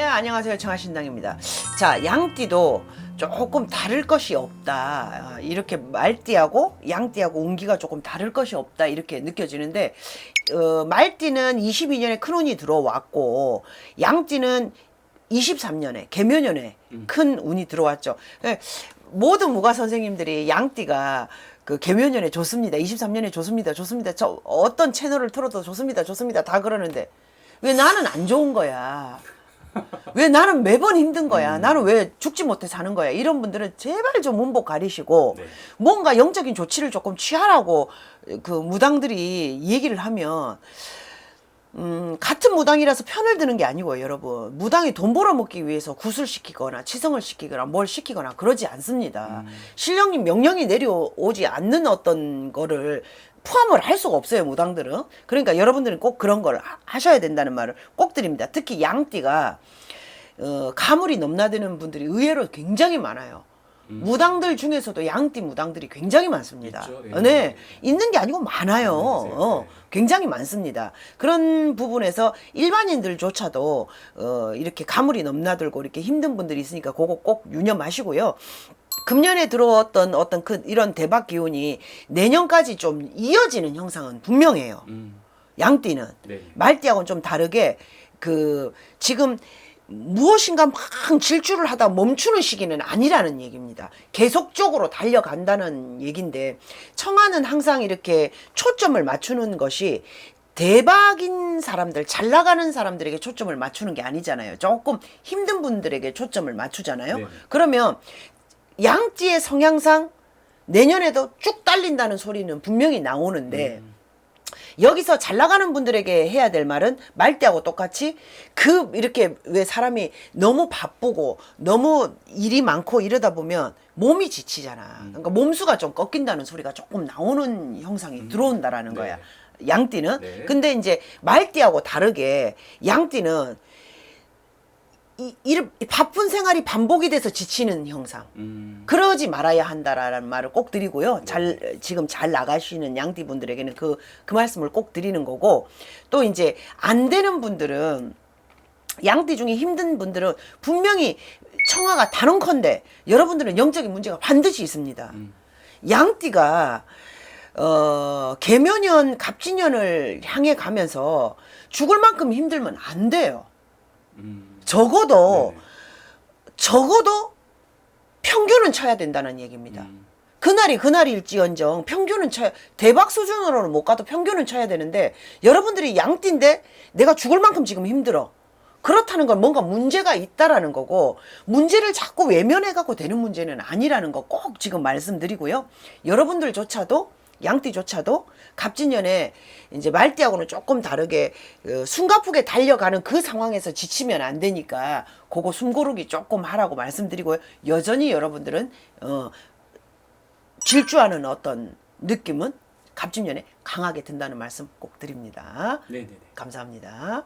안녕하세요. 청하신당입니다. 자, 양띠도 조금 다를 것이 없다. 아, 이렇게 말띠하고 양띠하고 운기가 조금 다를 것이 없다. 이렇게 느껴지는데, 어, 말띠는 22년에 큰 운이 들어왔고, 양띠는 23년에, 개묘년에 큰 운이 들어왔죠. 예, 모든 무가 선생님들이 양띠가 그 개묘년에 좋습니다. 23년에 좋습니다. 좋습니다. 저 어떤 채널을 틀어도 좋습니다. 좋습니다. 다 그러는데 왜 나는 안 좋은 거야? 왜 나는 매번 힘든 거야? 나는 왜 죽지 못해 사는 거야? 이런 분들은 제발 좀 문복 가리시고 네. 뭔가 영적인 조치를 조금 취하라고 그 무당들이 얘기를 하면 음, 같은 무당이라서 편을 드는 게 아니고요, 여러분. 무당이 돈 벌어먹기 위해서 구슬시키거나 치성을 시키거나 뭘 시키거나 그러지 않습니다. 신령님 명령이 내려오지 않는 어떤 거를 포함을 할 수가 없어요, 무당들은. 그러니까 여러분들은 꼭 그런 걸 하- 하셔야 된다는 말을 꼭 드립니다. 특히 양띠가 어, 가물이 넘나드는 분들이 의외로 굉장히 많아요. 무당들 중에서도 양띠 무당들이 굉장히 많습니다. 있죠. 예. 어, 네. 있는 게 아니고 많아요. 어, 네. 굉장히 많습니다. 그런 부분에서 일반인들조차도 어, 이렇게 가물이 넘나들고 이렇게 힘든 분들이 있으니까 그거 꼭 유념하시고요. 금년에 들어왔던 어떤 그 이런 대박 기운이 내년까지 좀 이어지는 형상은 분명해요. 음. 양띠는 네. 말띠하고는 좀 다르게 그 지금 무엇인가 막 질주를 하다 멈추는 시기는 아니라는 얘기입니다. 계속적으로 달려간다는 얘기인데 청아는 항상 이렇게 초점을 맞추는 것이 대박인 사람들, 잘 나가는 사람들에게 초점을 맞추는 게 아니잖아요. 조금 힘든 분들에게 초점을 맞추잖아요. 네. 그러면 양띠의 성향상 내년에도 쭉 딸린다는 소리는 분명히 나오는데 여기서 잘 나가는 분들에게 해야 될 말은 말대하고 똑같이 그 이렇게 왜 사람이 너무 바쁘고 너무 일이 많고 이러다 보면 몸이 지치잖아. 그러니까 몸수가 좀 꺾인다는 소리가 조금 나오는 형상이 들어온다라는 네. 거야. 양띠는. 네. 근데 이제 말띠하고 다르게 양띠는 이, 이, 이 바쁜 생활이 반복이 돼서 지치는 형상. 음. 그러지 말아야 한다라는 말을 꼭 드리고요. 잘 지금 잘 나가시는 양띠 분들에게는 그 그 말씀을 꼭 드리는 거고 또 이제 안 되는 분들은 양띠 중에 힘든 분들은 분명히 청아가 다른컨대 여러분들은 영적인 문제가 반드시 있습니다. 양띠가 어 개묘년 갑진년을 향해 가면서 죽을 만큼 힘들면 안 돼요. 음. 적어도. 적어도 평균은 쳐야 된다는 얘기입니다. 음. 그날이 그날일지언정 평균은 쳐야 대박 수준으로는 못 가도 평균은 쳐야 되는데 여러분들이 양띠인데 내가 죽을 만큼 지금 힘들어. 그렇다는 건 뭔가 문제가 있다라는 거고 문제를 자꾸 외면해 갖고 되는 문제는 아니라는 거 꼭 지금 말씀드리고요. 여러분들조차도 양띠조차도 갑진년에 이제 말띠하고는 조금 다르게 어, 숨가쁘게 달려가는 그 상황에서 지치면 안 되니까 그거 숨고르기 조금 하라고 말씀드리고요. 여전히 여러분들은 어 질주하는 어떤 느낌은 갑진년에 강하게 든다는 말씀 꼭 드립니다. 네네네. 감사합니다.